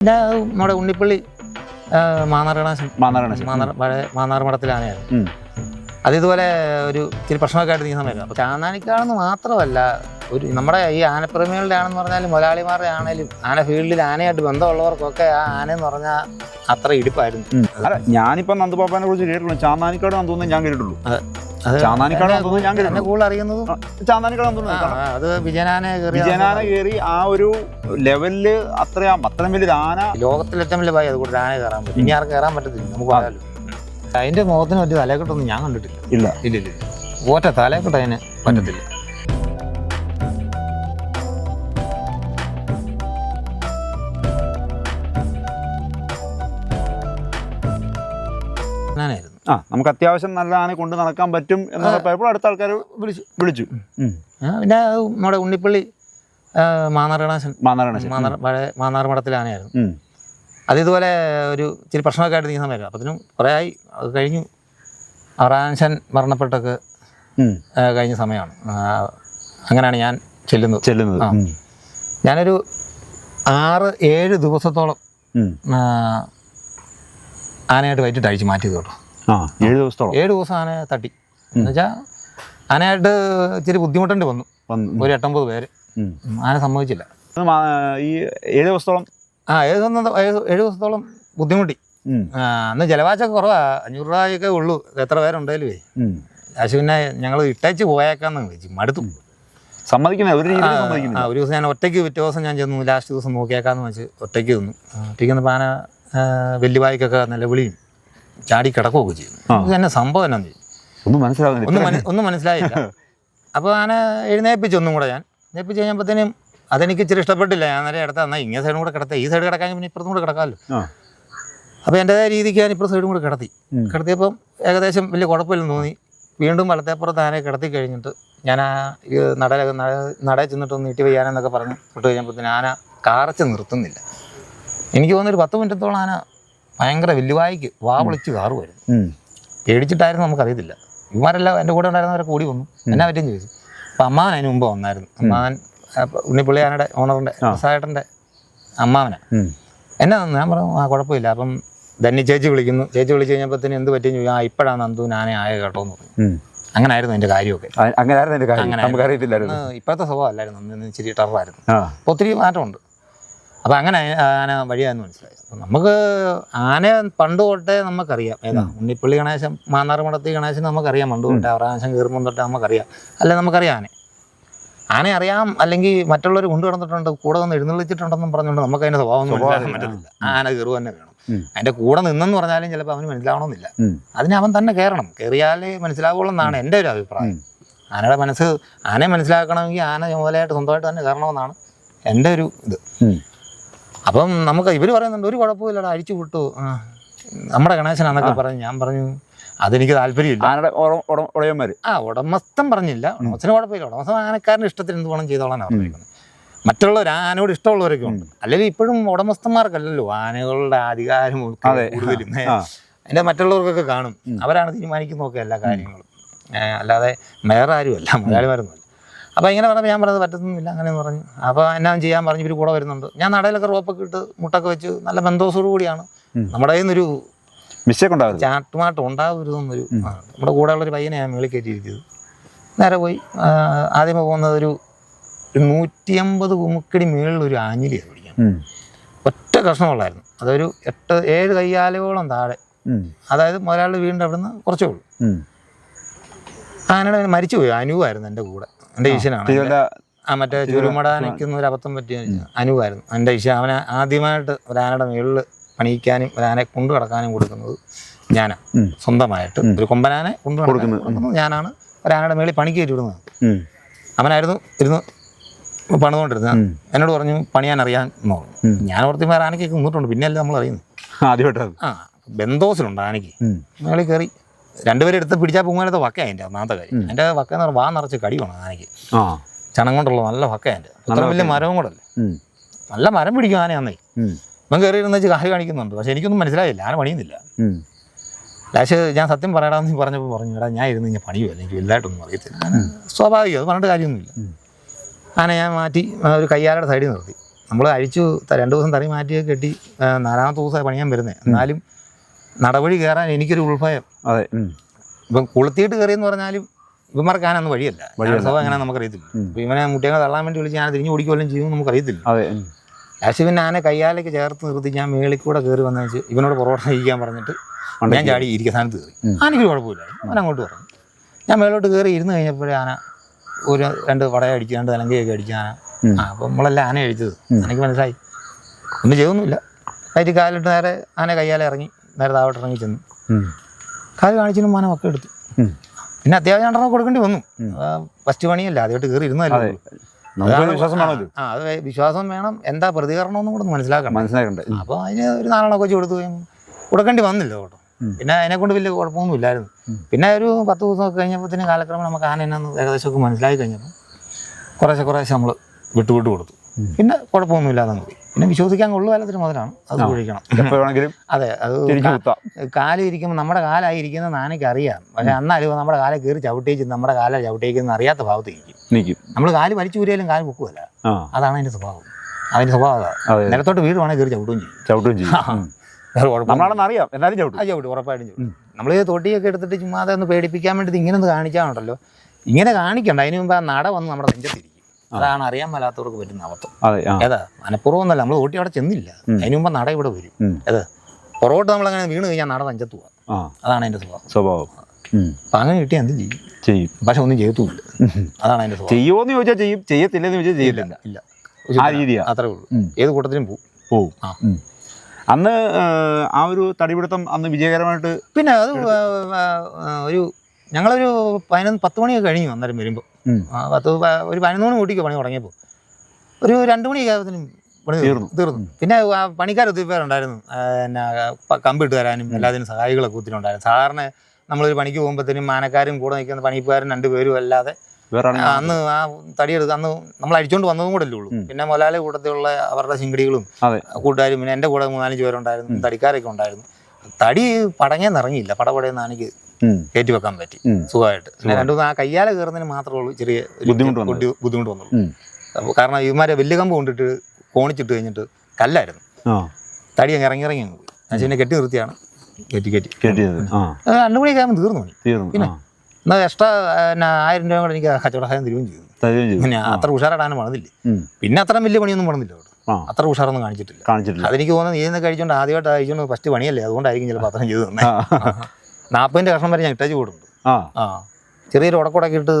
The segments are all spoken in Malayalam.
പിന്നെ നമ്മുടെ ഉണ്ണിപ്പള്ളി മാന്നാർഗണാശൻ മാന്നാറാണ് മാന്നാർ മാന്നാർ മഠത്തിലാനയായിരുന്നു അത് ഇതുപോലെ ഒരു ഇച്ചിരി പ്രശ്നമൊക്കെ ആയിട്ട് നീ സമയത്ത്. അപ്പോൾ ചാന്നാനിക്കാണെന്ന് മാത്രമല്ല ഒരു നമ്മുടെ ഈ ആനപ്രേമികളുടെ ആണെന്ന് പറഞ്ഞാലും മുതലാളിമാരുടെ ആണേലും ആന ഫീൽഡിൽ ആനയായിട്ട് ബന്ധമുള്ളവർക്കൊക്കെ ആ ആന എന്ന് പറഞ്ഞാൽ അത്ര ഇടിപ്പായിരുന്നു. അല്ല ഞാനിപ്പോ നന്ദുപാപ്പാനെ കുറിച്ച് കേട്ടിട്ടുള്ളൂ ചാന്നാനിക്കാട് തോന്നുന്നു ഞാൻ കേട്ടിട്ടുള്ളൂ. അത് കൂടുതൽ- അറിയുന്നതും ആ, ആ, അത് വിജയനാനെ കയറിയ വിജയനാന കയറി ആ ഒരു ലെവലിൽ അത്രയും അത്രയും വലിയൊരു ആന ലോകത്തിൽ ഏറ്റവും വലിയ ഭയം അതുകൂടെ ആന കയറാൻ പറ്റും. ഇനി ആർക്ക് കയറാൻ പറ്റത്തില്ല നമുക്ക് അതിന്റെ മുഖത്തിന് പറ്റിയ തലക്കെട്ടൊന്നും ഞാൻ കണ്ടിട്ടില്ല. ഇല്ല. ഇല്ല ഇല്ല ഇല്ല. ഒറ്റ തലക്കെട്ട് അതിന് പറ്റത്തില്ല. ഞാനായിരുന്നു ആ നമുക്ക് അത്യാവശ്യം നല്ല ആന കൊണ്ട് നടക്കാൻ പറ്റും എന്നുള്ള പേപ്പർ അടുത്ത ആൾക്കാർ വിളിച്ചു വിളിച്ചു. പിന്നെ നമ്മുടെ ഉണ്ണിപ്പള്ളി മാന്നാർഗണേശൻ. മാന്നാർഗണേശൻ. മാന്നാർ പഴയ മാന്നാർ മഠത്തിലെ ആനയായിരുന്നു. അത് ഇതുപോലെ ഒരു ഇച്ചിരി പ്രശ്നമൊക്കെ ആയിട്ട് നീ സമയം അപ്പത്തിനും കുറേ ആയി അത് കഴിഞ്ഞു. അറാൻഷൻ മരണപ്പെട്ടൊക്കെ കഴിഞ്ഞ സമയമാണ്. അങ്ങനെയാണ് ഞാൻ ചെല്ലുന്നത്. ചെല്ലുന്നത്. ഞാനൊരു ആറ് ഏഴ് ദിവസത്തോളം ആനയായിട്ട് വൈകിട്ട് അഴിച്ച് മാറ്റിയത് കേട്ടോ. ഏഴ് ദിവസത്തോളം. ഏഴ് ദിവസം ആന തട്ടി. എന്നുവെച്ചാൽ ആനയായിട്ട് ഇച്ചിരി ബുദ്ധിമുട്ടേണ്ടി വന്നു. ഒരു എട്ടൊമ്പത് പേര്. ആന സമ്മതിച്ചില്ല. ഈ ഏഴ് ദിവസത്തോളം? ആ ഏഴ് ദിവസം ഏഴ് ദിവസത്തോളം ബുദ്ധിമുട്ടി. അന്ന് ജലവാച്ചൊക്കെ കുറവാ. അഞ്ഞൂറ് രൂപയൊക്കെ ഉള്ളൂ. എത്ര പേരുണ്ടായാലും. കാശ് പിന്നെ ഞങ്ങൾ ഇട്ടേച്ച് പോയേക്കാന്ന് വിളിച്ചു മടുത്തു. സമ്മതിക്കുന്നേ ഒരു രീതിയിൽ ആ, ഒരു ദിവസം ഞാൻ ഒറ്റയ്ക്ക് പിറ്റേ ദിവസം ഞാൻ ചെന്നു. ലാസ്റ്റ് ദിവസം നോക്കിയേക്കാന്ന് വെച്ച് ഒറ്റയ്ക്ക് നിന്നു. ആ, ഒറ്റയ്ക്ക് നിന്നപ്പോൾ ആന ആ, വെല്ലുവായിക്കൊക്കെ നിലവിളിയും ചാടി കിടക്കുകയൊക്കെ ചെയ്യും. ഇത് തന്നെ സംഭവം എന്നാന്ന് ചെയ്യും ഒന്നും മനസ്സിലാവുന്നില്ല. ഒന്നും മന- ഒന്നും മനസ്സിലായില്ല. അപ്പോൾ ആന എഴുന്നേപ്പിച്ചു ഒന്നും കൂടെ ഞാൻ. എഴുന്നേപ്പിച്ച് കഴിഞ്ഞപ്പോഴത്തേനും അതെനിക്ക് ഇച്ചിരി ഇഷ്ടപ്പെട്ടില്ല. ഞാൻ നേരെ ഇടത്ത് എന്നാൽ ഇങ്ങനെ സൈഡും കൂടെ കിടത്തി. ഈ സൈഡ് കിടക്കാൻ പിന്നെ ഇപ്പുറത്തും കൂടെ കിടക്കാമല്ലോ. ആ. അപ്പോൾ എന്റെതായ രീതിക്ക് ഞാൻ ഇപ്പുറം സൈഡും കൂടെ കിടത്തി. ഉം. കിടത്തിയപ്പം ഏകദേശം വലിയ കുഴപ്പമില്ലെന്ന് തോന്നി. വീണ്ടും വലത്തേപ്പുറത്ത് ആനയെ കിടത്തി കഴിഞ്ഞിട്ട് ഞാൻ ആ നട നട നടയിൽ ചെന്നിട്ട് ഒന്ന് നീട്ടി വയ്യാനെന്നൊക്കെ പറഞ്ഞ് വിട്ട് കഴിഞ്ഞപ്പോഴത്തേന് ആന കാറച്ച് നിർത്തുന്നില്ല. എനിക്ക് തോന്നുന്നു ഒരു പത്ത് മിനിറ്റത്തോളം ആന ഭയങ്കര വെല്ലുവായിക്ക് വാ വിളിച്ച് കാറുമായിരുന്നു. പേടിച്ചിട്ടായിരുന്നു നമുക്കറിയത്തില്ല. ഇവന്മാരെല്ലാം എന്റെ കൂടെ ഉണ്ടായിരുന്നവരെ കൂടി വന്നു. എന്നാ പറ്റും ചോദിച്ചു. അപ്പം അമ്മാവൻ അതിന് മുമ്പ് വന്നായിരുന്നു. അമ്മാവൻ ഉണ്ണിപ്പുള്ളിയാനയുടെ ഓണറിന്റെ സായേട്ടന്റെ അമ്മാവനാ. എന്നെ എന്നാ ഞാൻ പറഞ്ഞു ആ കുഴപ്പമില്ല. അപ്പം ധന്യ ചേച്ചി വിളിക്കുന്നു. ചേച്ചി വിളിച്ച് കഴിഞ്ഞപ്പോഴത്തേന് എന്ത് പറ്റിയെന്ന് ചോദിച്ചു. ആ ഇപ്പോഴാണ് നന്ദു ഞാനേ ആയ കേട്ടോ എന്ന് പറഞ്ഞു അങ്ങനായിരുന്നു എന്റെ കാര്യമൊക്കെ. അങ്ങനെ എന്റെ കാര്യം. ഇപ്പോഴത്തെ സ്വഭാവമല്ലായിരുന്നു. അന്ന് ഇച്ചിരി ടറായിരുന്നു അപ്പോൾ ഒത്തിരി മാറ്റമുണ്ട്. അപ്പോൾ അങ്ങനെ ആന വഴിയാന്ന് മനസ്സിലായി. അപ്പം നമുക്ക് ആന പണ്ട് തൊട്ടേ നമുക്കറിയാം. ഏതാ? ഉണ്ണിപ്പള്ളി ഗണേശൻ മാന്നാർ മടത്തി ഗണേശൻ നമുക്കറിയാം പണ്ട് തൊട്ടേ. അവറാശം കയറുമ്പോൾ തൊട്ടേ നമുക്കറിയാം. അല്ലെ നമുക്കറിയാം ആന. ആന അറിയാം അല്ലെങ്കിൽ മറ്റുള്ളവർ കൊണ്ടു കിടന്നിട്ടുണ്ട് കൂടെ വന്ന് എഴുന്നള്ളിച്ചിട്ടുണ്ടെന്നും പറഞ്ഞുകൊണ്ട് നമുക്ക് അതിന്റെ സ്വഭാവം ഒന്നും മനസ്സിലാക്കാൻ പറ്റത്തില്ല ആന കയറുക തന്നെ വേണം. അതിന്റെ കൂടെ നിന്നെന്ന് പറഞ്ഞാലും ചിലപ്പോൾ അവന് മനസ്സിലാവണമെന്നില്ല. അതിന് അവൻ തന്നെ കയറണം. കയറിയാലേ മനസ്സിലാവുള്ളൂ എന്നാണ് എന്റെ ഒരു അഭിപ്രായം. ആനയുടെ മനസ്സ് ആനയെ മനസ്സിലാക്കണമെങ്കിൽ ആന ചുമതലയായിട്ട് സ്വന്തമായിട്ട് തന്നെ കയറണമെന്നാണ് എന്റെ ഒരു ഇത്. അപ്പം നമുക്ക് ഇവർ പറയുന്നുണ്ട് ഒരു കുഴപ്പമില്ലടാ അഴിച്ചു വിട്ടു. ആ, നമ്മുടെ ഗണേശനാന്നൊക്കെ പറഞ്ഞു ഞാൻ പറഞ്ഞു അതെനിക്ക് താല്പര്യമില്ല. ആനയുടെ ആ ഉടമസ്ഥൻ പറഞ്ഞില്ല. ഉടമസ്ഥന് കുഴപ്പമില്ല. ഉടമസ്ഥൻ ആനക്കാരന്റെ ഇഷ്ടത്തിന് എന്ത് വേണം ചെയ്തോളാൻ പറഞ്ഞിരിക്കുന്നത്. മറ്റുള്ളവർ ആനയോട് ഇഷ്ടമുള്ളവരൊക്കെ ഉണ്ട്. അല്ലെങ്കിൽ ഇപ്പോഴും ഉടമസ്ഥന്മാർക്കല്ലല്ലോ ആനകളുടെ അധികാരം. കൂടുതലും. അതിന്റെ മറ്റുള്ളവർക്കൊക്കെ കാണും. അവരാണ് തീരുമാനിക്കുന്നതൊക്കെ എല്ലാ കാര്യങ്ങളും. അല്ലാതെ വേറെ ആരുമല്ല. മലയാളിമാരൊന്നുമല്ല അപ്പോൾ ഇങ്ങനെ പറഞ്ഞപ്പോൾ ഞാൻ പറഞ്ഞത് പറ്റുന്നില്ല അങ്ങനെ പറഞ്ഞു. അപ്പോൾ എന്നാ ചെയ്യാൻ പറഞ്ഞു ഇവർ കൂടെ വരുന്നുണ്ട്. ഞാൻ നടയിലൊക്കെ റോപ്പൊക്കെ ഇട്ട് മുട്ടൊക്കെ വെച്ച് നല്ല ബന്ധോസോടു കൂടിയാണ്. നമ്മുടെ കയ്യിൽ നിന്നൊരു മിസ്റ്റേക്ക് ഉണ്ടാവരുത്. ചാട്ടുമാട്ടം ഉണ്ടാവരുതെന്നൊരു നമ്മുടെ കൂടെയുള്ളൊരു പയ്യനെ ഞാൻ മേളിൽ കയറ്റിയിരിക്കുന്നത് നേരെ പോയി ആദ്യമേ പോകുന്നത് ഒരു ഒരു നൂറ്റി അമ്പത് കുമുക്കടി മേളിൽ ഒരു ആഞ്ഞിലിയാണ് പിടിക്കാൻ ഒറ്റ കഷ്ണമുള്ളായിരുന്നു. അതൊരു എട്ട് ഏഴ് കയ്യാലയോളം താഴെ. അതായത് മുതലാളി വീണ്ടും അവിടുന്ന് കുറച്ചേ ഉള്ളൂ. ആനയുടെ മരിച്ചുപോയി അനുവായിരുന്നു എന്റെ കൂടെ. എന്റെ ഈശനാണ് ആ മറ്റേ ചുരുമട നിൽക്കുന്ന ഒരു അബദ്ധം പറ്റിയ അനുവായിരുന്നു. എന്റെ ഈശ അവനെ ആദ്യമായിട്ട് ഒരു ആനയുടെ മുകളിൽ പണിയിക്കാനും ഒരു ആനയെ കൊണ്ടു കിടക്കാനും കൊടുക്കുന്നത് ഞാനാണ് സ്വന്തമായിട്ട് ഒരു കൊമ്പനാനെ കൊണ്ടു കൊടുക്കുന്നത്. ഞാനാണ്. ഒരു ആനയുടെ മേളിൽ പണിക്ക് കയറ്റിവിടുന്നത്. അവനായിരുന്നു ഇരുന്ന് പണിതുകൊണ്ടിരുന്നത്. എന്നോട് പറഞ്ഞു പണിയാൻ അറിയാൻ എന്ന് പറഞ്ഞു. ഞാൻ ഓർത്തി വേറെ നിന്നിട്ടുണ്ട്. പിന്നെ പിന്നെയല്ലേ നമ്മൾ അറിയുന്നു ആദ്യമായിട്ടത് ആ ബന്ധോസിലുണ്ട് ആനയ്ക്ക്. മേളിൽ കയറി രണ്ടുപേരും എടുത്ത് പിടിച്ചാൽ പൊങ്ങാനത്തെ വക്ക അതിന്റെ ഒന്നാമത്തെ കാര്യം. എന്റെ വക്ക എന്ന് പറഞ്ഞാൽ വാ നിറച്ച് കടി വേണം ആനയ്ക്ക്. ചണം കൊണ്ടുള്ള നല്ല വക്ക എന്റെ അത്ര വലിയ മരവും കൂടെ അല്ലേ? നല്ല മരം പിടിക്കും ആന അന്നേ. ഇപ്പം കയറി ഇരുന്ന് വെച്ച് കാൽ കാണിക്കുന്നുണ്ട്. പക്ഷെ എനിക്കൊന്നും മനസ്സിലായില്ല. ആന പണിയുന്നില്ല. ലാസ്റ്റ് ഞാൻ സത്യം പറയടാന്ന് പറഞ്ഞപ്പോൾ പറഞ്ഞു എടാ ഞാൻ ഇരുന്ന് ഞാൻ പണിയുമല്ല എനിക്ക് വലുതായിട്ടൊന്നും അറിയത്തില്ല. സ്വാഭാവികം അത് പറഞ്ഞിട്ട് കാര്യമൊന്നുമില്ല. ആന ഞാൻ മാറ്റി ഒരു കയ്യാലയുടെ സൈഡിൽ നിർത്തി. നമ്മൾ അഴിച്ചു രണ്ട് ദിവസം തറി മാറ്റി കെട്ടി നാലാമത്തെ ദിവസമായി പണിയാൻ വരുന്നത് എന്നാലും നടവഴി കയറാൻ എനിക്കൊരു ഉൾഭയം. അതെ. ഇപ്പം കുളത്തിയിട്ട് കയറിയെന്ന് പറഞ്ഞാലും ഇവന്മാർക്കാനൊന്നും വഴിയല്ല. സ്വഭാവം എങ്ങനെ നമുക്കറിയത്തില്ല. ഇപ്പം ഇവനെ മുട്ടികളെ തള്ളാൻ വേണ്ടി വിളിച്ച് ഞാൻ തിരിഞ്ഞു ഓടിക്കുമല്ലോ ചെയ്യുമെന്ന് നമുക്കറിയത്തില്ല. അതെ. ലാസ്റ്റ് പിന്നെ ആനെ കയ്യാലേക്ക് ചേർത്ത് നിർത്തി ഞാൻ മേളിൽ കൂടെ കയറി വന്നു വെച്ച് ഇവനോട് പൊറോട്ട കഴിക്കാൻ പറഞ്ഞിട്ട് ഞാൻ ചാടി ഇരിക്കുന്ന സ്ഥാനത്ത് കയറി. ആനയ്ക്ക് കുഴപ്പമില്ല. അവൻ അങ്ങോട്ട് പറഞ്ഞു. ഞാൻ മേളോട്ട് കയറി ഇരുന്ന് കഴിഞ്ഞപ്പോഴേ ആന ഒരു രണ്ട് വടയ അടിച്ച് രണ്ട് തലങ്കയൊക്കെ അടിക്കുക ആന. ഉം. ആ അപ്പം നമ്മളെല്ലാം ആന അഴിച്ചത്? എനിക്ക് മനസ്സിലായി. ഒന്നും ചെയ്തൊന്നുമില്ല. അതിൽ കാലിട്ട് നേരെ ആന കയ്യാലെ ഇറങ്ങി. നേരെ താവട്ട് ഇറങ്ങി ചെന്നു. കാൽ കാണിച്ചിനും മാനം ഒക്കെ എടുത്തു. പിന്നെ അത്യാവശ്യം രണ്ടെണ്ണം കൊടുക്കേണ്ടി വന്നു. ഫസ്റ്റ് പണിയല്ല ആദ്യമായിട്ട് കയറി നമുക്ക് വേണമല്ലോ. ആ അത് വിശ്വാസം വേണം. എന്താ പ്രതികരണം ഒന്നും കൂടെ മനസ്സിലാക്കണം. മനസ്സിലാക്കണ്ടേ. അപ്പോൾ അതിന് ഒരു നാലെണ്ണമൊക്കെ വെച്ച് കൊടുത്തു കൊടുക്കേണ്ടി വന്നില്ല കേട്ടോ. പിന്നെ അതിനെ കൊണ്ട് വലിയ കുഴപ്പമൊന്നും ഇല്ലായിരുന്നു. പിന്നെ ഒരു പത്ത് ദിവസമൊക്കെ കഴിഞ്ഞപ്പോഴത്തേന് കാലക്രമം നമുക്ക് ആന എന്നാന്ന് ഏകദേശമൊക്കെ മനസ്സിലായി കഴിഞ്ഞപ്പോൾ കുറേശ്ശെ കുറേശ്ശെ നമ്മൾ വിട്ടു വിട്ടു കൊടുത്തു പിന്നെ കുഴപ്പമൊന്നും ഇല്ലാതെ പോയി പിന്നെ വിശ്വസിക്കാൻ കൊള്ളു കാലത്തിന് മുതലാണ്. അത് കുഴിക്കണം എപ്പോ വേണമെങ്കിലും അതെ അത് കാൽ ഇരിക്കുമ്പോൾ നമ്മുടെ കാലായിരിക്കുന്ന നാനയ്ക്ക് അറിയാം. പക്ഷെ അന്നാലും നമ്മുടെ കാലെ കയറി ചവിട്ടേച്ച് നമ്മുടെ കാല ചവിട്ടേക്കുന്ന അറിയാത്ത ഭാവത്ത് ഇരിക്കും. നമ്മൾ കാൽ വലിച്ചു കൂരിയാലും കാൽ പൊക്കുമല്ല അതാണ് അതിന്റെ സ്വഭാവം. അതിന്റെ സ്വഭാവം അതാണ്. വീട് നിലത്തോട്ട് വീടുവാണെങ്കിൽ കയറി ചവിട്ടുകയും ചെയ്യും. ചവിട്ടും ചെയ്യും. കുഴപ്പമൊന്നും നമ്മളാണെന്ന് അറിയാം. എന്നാലും ചവിട്ടും. ചവിട്ടും. ഉറപ്പായിട്ടും ചവിട്ടും. നമ്മൾ ഈ തൊട്ടിയൊക്കെ എടുത്തിട്ട് ചുമ്മാതെ ഒന്ന് പേടിപ്പിക്കാൻ വേണ്ടി ഇങ്ങനെ ഒന്ന് കാണിച്ചാണല്ലോ ഇങ്ങനെ കാണിക്കണ്ട. അതിന് മുമ്പ് ആ നട വന്ന് നമ്മുടെ നെഞ്ചത്തിരിക്കും അതാണ് അറിയാൻ മേലാത്തവർക്ക് പറ്റുന്ന അബദ്ധം. ഏതാ? മനഃപൂർവം ഒന്നല്ല നമ്മൾ ഓട്ടി അവിടെ ചെന്നില്ല. അതിനു മുമ്പ് നട ഇവിടെ വരും. ഏത്? നമ്മൾ അങ്ങനെ വീണ് കഴിഞ്ഞാൽ നട തഞ്ചത്ത് പോവാം. അതാണ് അതിന്റെ സ്വഭാവം. സ്വഭാവം. അപ്പം അങ്ങനെ കിട്ടിയാൽ എന്ത് ചെയ്യും. ചെയ്യും. പക്ഷെ ഒന്നും ചെയ്യത്തുമില്ല. അതാണ് അതിന്റെ സ്വഭാവം. ചെയ്യുമോന്ന് ചോദിച്ചാൽ ചെയ്യും. ചെയ്യത്തില്ലെന്ന് ചോദിച്ചാൽ ചെയ്യത്തില്ല. ഇല്ല. ആ രീതിയാ. അത്രേ ഉള്ളൂ. ഏത് കൂട്ടത്തിലും പോവും. പോവും. ആ. അന്ന് ആ, ഒരു തടിപിടുത്തം അന്ന് വിജയകരമായിട്ട് പിന്നെ അത് ഒരു ഞങ്ങളൊരു പതിനൊന്ന് പത്ത് മണിയൊക്കെ കഴിഞ്ഞു അന്നേരം വരുമ്പോൾ ആ, പത്ത് ഒരു പതിനൊന്ന് മണി കൂട്ടിക്ക് പണി തുടങ്ങിയപ്പോൾ ഒരു രണ്ട് മണിയൊക്കെ ആയതിനും പണി തീർന്നു. തീർന്നു. പിന്നെ ആ പണിക്കാർ ഒത്തിരി പേരുണ്ടായിരുന്നു. പിന്നെ ഇട്ട് കമ്പിട്ട് തരാനും എല്ലാത്തിനും സഹായികളൊക്കെ ഒത്തിരി ഉണ്ടായിരുന്നു. സാധാരണ നമ്മളൊരു പണിക്ക് പോകുമ്പോഴത്തേനും മാനക്കാരും കൂടെ നിൽക്കുന്ന പണിക്കാരും രണ്ടുപേരും അല്ലാതെ അന്ന് ആ തടിയെടുത്ത് അന്ന് നമ്മൾ അടിച്ചോണ്ട് വന്നതും കൂടെ അല്ലേ ഉള്ളൂ. പിന്നെ മുലാലെ കൂട്ടത്തിലുള്ള അവരുടെ ചിങ്കടികളും കൂട്ടുകാരും പിന്നെ എന്റെ കൂടെ മൂന്നാലഞ്ച് പേരുണ്ടായിരുന്നു. തടിക്കാരൊക്കെ ഉണ്ടായിരുന്നു. തടി പടങ്ങേന്ന് ഇറങ്ങിയില്ല. പടപടയെന്ന് എനിക്ക്. കയറ്റി വെക്കാൻ പറ്റി. സുഖമായിട്ട്. പിന്നെ രണ്ടു ആ കയ്യാല കയറുന്നതിന് മാത്രമേ ഉള്ളൂ ചെറിയ ബുദ്ധിമുട്ട് വന്നുള്ളൂ. അപ്പോൾ കാരണം ഇവന്മാരെ വലിയ കമ്പ് കൊണ്ടിട്ട് കോണിച്ചിട്ട് കഴിഞ്ഞിട്ട് കല്ലായിരുന്നു. തടി അങ്ങ് ഇറങ്ങി ഇറങ്ങി അങ്ങ് പോയി. പക്ഷേ പിന്നെ കെട്ടി നിർത്തിയാണ്. കെട്ടി കയറ്റി രണ്ടു മണിയൊക്കെ ആകുമ്പോൾ തീർന്നു പണി ആ. എന്നാൽ എക്സ്ട്രാ പിന്നെ ആയിരം രൂപ കൂടെ എനിക്ക് കച്ചവട സഹായം തരുകയും ചെയ്തു. പിന്നെ അത്ര ഉഷാറായിട്ടാണ് പണിതില്ലേ. പിന്നെ അത്ര വലിയ പണിയൊന്നും പണിതില്ല അവിടെ. അത്ര ഉഷാറൊന്നും കാണിച്ചിട്ടില്ല. കാണിച്ചിട്ടില്ല. അതെനിക്ക് തോന്നുന്നത് നീ ഇന്ന് കഴിച്ചോണ്ട് ആദ്യമായിട്ട് കഴിച്ചോണ്ട് ഫസ്റ്റ് പണിയല്ലേ? അതുകൊണ്ടായിരിക്കും ചിലപ്പോൾ അത്രയും ചെയ്തു തന്നെ നാൽപ്പതിന്റെ കഷ്ണം വരെ ഞാൻ ഇട്ടേച്ച് കൂടുണ്ട് ആ. ആ. ചെറിയൊരു ഉടക്കുടക്കി ഇട്ട്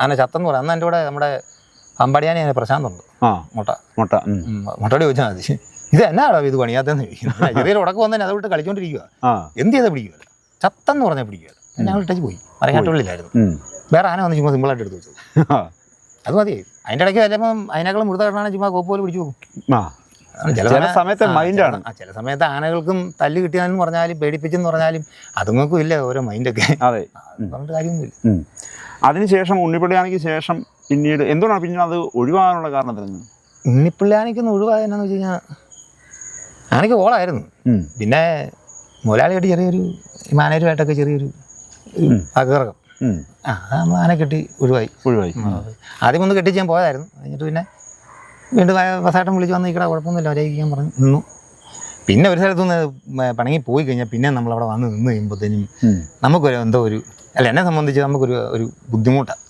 ആന ചത്തെന്ന് പറയാം. അന്ന് എന്റെ കൂടെ നമ്മുടെ അമ്പടിയാനി അതിന് പ്രശാന്തുണ്ട്. മുട്ട. മുട്ട. മുട്ടയോട് ചോദിച്ചാൽ മതി. ഇത് എന്നാടാ ഇത് പണിയാത്തെന്ന് ചോദിക്കുന്നത് ചെറിയൊരു ഉടക്ക് വന്നതിന് അത് വിട്ട് കളിച്ചോണ്ടിരിക്കുക എന്ത് ചെയ്താൽ പിടിക്കുക ചത്തെന്ന് പറഞ്ഞാൽ പിടിക്കുക ഞങ്ങൾ ഇട്ടേച്ച് പോയി. പറയാട്ടുള്ളിലായിരുന്നു ഉം. വേറെ ആന വന്ന് ചുമ്മാ സിമ്പിളായിട്ട് എടുത്ത് വെച്ചത് ആ. അത് മതി അതിന്റെ ഇടയ്ക്ക് വരുമ്പം അതിനേക്കാളും മൃത ചുമ്മാ കോപ്പ് പോലെ പിടിച്ചു പോകും ചില സമയ- സമയത്തെ മൈൻഡാണ് ചില- ആ, ചില സമയത്ത് ആനകൾക്കും തല്ല് കിട്ടിയാലും പറഞ്ഞാലും പേടിപ്പിച്ചെന്ന് പറഞ്ഞാലും അതുങ്ങൾക്കും ഇല്ല ഓരോ മൈൻഡൊക്കെ അതെ. പറഞ്ഞിട്ട് കാര്യമൊന്നുമില്ല. അതിനുശേഷം ഉണ്ണിപ്പള്ളിയാണെങ്കിൽ ശേഷം പിന്നീട് എന്തുകൊണ്ടാണ് പിന്നെ അത് ഒഴിവാകാനുള്ള കാരണം തെരഞ്ഞു ഉണ്ണിപ്പിള്ളി ആനയ്ക്കൊന്ന് ഒഴിവായ എന്നാന്ന് വെച്ച് കഴിഞ്ഞാൽ ആനയ്ക്ക് ഓളായിരുന്നു പിന്നെ മുതലാളിയായിട്ട് ചെറിയൊരു മാനേജുമായിട്ടൊക്കെ ചെറിയൊരു ഒരു അകറക്കം ആ നമ്മൾ ആന കെട്ടി ഒഴിവായി. ഒഴിവായി. ആദ്യം ഒന്ന് കെട്ടിച്ച് ഞാൻ പോയതായിരുന്നു. എന്നിട്ട് പിന്നെ വീണ്ടും വസാട്ടം വിളിച്ച് വന്ന് ഇക്കട കുഴപ്പമൊന്നുമില്ല അവരേക്കാൻ പറഞ്ഞു നിന്നു. പിന്നെ ഒരു സ്ഥലത്തുനിന്ന് പണങ്ങി പോയി കഴിഞ്ഞാൽ പിന്നെ നമ്മൾ അവിടെ വന്ന് നിന്ന് കഴിയുമ്പോഴത്തേനും. നമുക്കൊരു എന്തോ ഒരു അല്ല എന്നെ സംബന്ധിച്ച് നമുക്കൊരു ഒരു ബുദ്ധിമുട്ടാണ്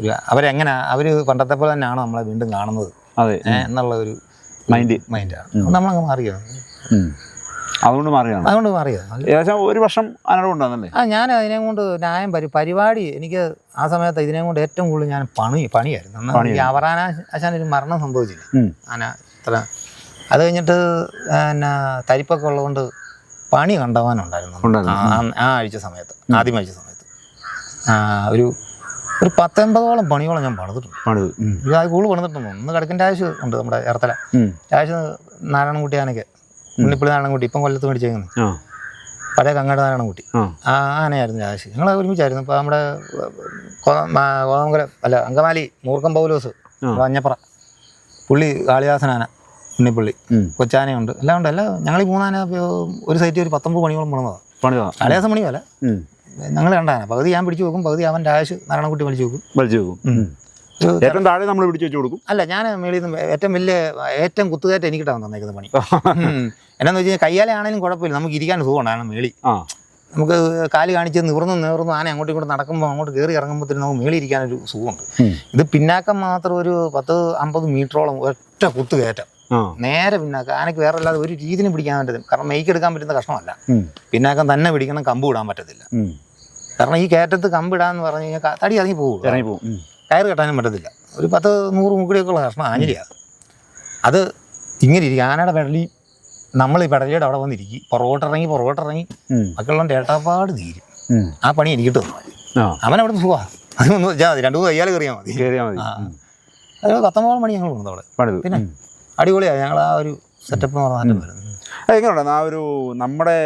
ഒരു അവരെങ്ങനെ അവർ പണ്ടത്തെ പോലെ തന്നെയാണ് നമ്മളെ വീണ്ടും കാണുന്നത്? അതെ. എന്നുള്ള ഒരു മൈൻഡ് മൈൻഡാണ് നമ്മളങ്ങ് മാറിയോ. അതുകൊണ്ട് മാറിയാണ് അതുകൊണ്ട് മാറിയത്. ഏകദേശം ഒരു വർഷം അതിനോട് ആ ഞാൻ അതിനെ കൊണ്ട് ന്യായം പരി പരിപാടി എനിക്ക് ആ സമയത്ത് ഇതിനെ കൊണ്ട് ഏറ്റവും കൂടുതൽ ഞാൻ പണി പണിയായിരുന്നു. അവറാനാശാൻ ഈ അവറാന ആശാൻ ഒരു മരണം സംഭവിച്ചില്ല. ആന ഇത്ര അത് കഴിഞ്ഞിട്ട് പിന്നെ തരിപ്പൊക്കെ ഉള്ളതുകൊണ്ട് പണി കണ്ടവാനുണ്ടായിരുന്നു. ആ ആഴ്ച സമയത്ത് ആദ്യം ആഴ്ച സമയത്ത്. ഒരു ഒരു പത്തൊമ്പതോളം പണിയോളം ഞാൻ പണിതിട്ടുണ്ട്. പണിത്. അത് കൂടുതൽ പണിതിട്ടുണ്ട്. ഒന്ന് കിടക്കേണ്ട ആവശ്യം ഉണ്ട് നമ്മുടെ ഏർത്തല ആവശ്യം ആവശ്യം ഉണ്ണിപ്പള്ളി നാരായണൻകുട്ടി ഇപ്പം കൊല്ലത്ത് മേടിച്ചേക്കുന്നത് പഴയ കങ്ങാട് നാരായണൻകുട്ടി ആ. ആനയായിരുന്നു രാശി ഞങ്ങൾ ഒരുമിച്ചായിരുന്നു. ഇപ്പോൾ നമ്മുടെ കോതമംഗലം അല്ല അങ്കമാലി മൂർക്കം പൗലോസ് വഞ്ഞപ്പുറ പുള്ളി കാളിദാസനാന ആന ഉം. കൊച്ചാനയുണ്ട്. എല്ലാം ഉണ്ട്. അല്ല ഞങ്ങൾ ഈ മൂന്നാന ഒരു സൈറ്റിൽ ഒരു പത്തൊമ്പത് മണിയോളം പണിതാണ് പണിതാ? കാളിദാസൻ അല്ല. ഞങ്ങൾ രണ്ടാന. പകുതി ഞാൻ പിടിച്ചു വെക്കും പകുതി അവൻ രാശ് നാരായണക്കുട്ടി വലിച്ചു വെക്കും. വലിച്ചു വെക്കും. ഏറ്റവും താഴെ നമ്മൾ പിടിച്ചു വെച്ച് കൊടുക്കും. അല്ല ഞാൻ മേളിൽ നിന്ന് ഏറ്റവും വലിയ ഏറ്റവും കുത്തുകയറ്റം എനിക്കിട്ടാണ് തന്നേക്കുന്ന പണി. എന്നാന്ന് വെച്ച് കഴിഞ്ഞാൽ കയ്യാലെ ആണെങ്കിലും കുഴപ്പമില്ല. നമുക്ക് ഇരിക്കാൻ സുഖമുണ്ടാണ് മേളി നമുക്ക് കാൽ കാണിച്ച് നിവർന്ന് നിവർന്ന് ആന അങ്ങോട്ടും ഇങ്ങോട്ട് നടക്കുമ്പോൾ അങ്ങോട്ട് കയറി ഇറങ്ങുമ്പോഴത്തേനും നമുക്ക് മേളി ഇരിക്കാനൊരു സുഖമുണ്ട്. ഇത് പിന്നാക്കം മാത്രം ഒരു പത്ത് അമ്പത് മീറ്ററോളം ഒറ്റ കുത്തുകയറ്റം. നേരെ പിന്നാക്കം. ആനയ്ക്ക് വേറെ അല്ലാതെ ഒരു രീതിയിൽ പിടിക്കാൻ പറ്റത്തില്ല. കാരണം മെയ്ക്ക് എടുക്കാൻ പറ്റുന്ന കഷ്ണമല്ല. പിന്നാക്കം തന്നെ പിടിക്കണം കമ്പ് ഇടാൻ പറ്റത്തില്ല. കാരണം ഈ കയറ്റത്ത് കമ്പ് ഇടാന്ന് പറഞ്ഞു കഴിഞ്ഞാൽ തടി ഇറങ്ങി പോകും. ഇറങ്ങി പോകും. കയറ് കെട്ടാനും പറ്റത്തില്ല. ഒരു പത്ത് നൂറ് മുക്കിടിയൊക്കെ ഉള്ള കഷ്ണം ആഞ്ഞിരിയാണ് അത് ഇങ്ങനെ ഇരിക്കും ആനയുടെ വെള്ളി നമ്മൾ ഈ പെടലിയുടെ അവിടെ വന്നിരിക്കും. പുറകോട്ടിറങ്ങി പുറകോട്ടിറങ്ങി. മക്കളുടെ ഏട്ടാപ്പാട് തീരും. ആ പണി എനിക്ക് തന്നു ആ. അവൻ അവിടെ പോവാ അതൊന്നും വെച്ചാൽ മതി. രണ്ടു മൂന്ന് കയ്യാൽ കയറിയാൽ മതി. കയറിയാൽ മതി. അത് പത്തൊമ്പത് മണി ഞങ്ങൾ കൊണ്ടു അവിടെ പിന്നെ. അടിപൊളിയാണ് ഞങ്ങൾ ആ ഒരു സെറ്റപ്പ് എന്ന് പറഞ്ഞാൽ വരുന്നത് അത് എങ്ങനെയുണ്ട്? ആ ഒരു നമ്മുടെ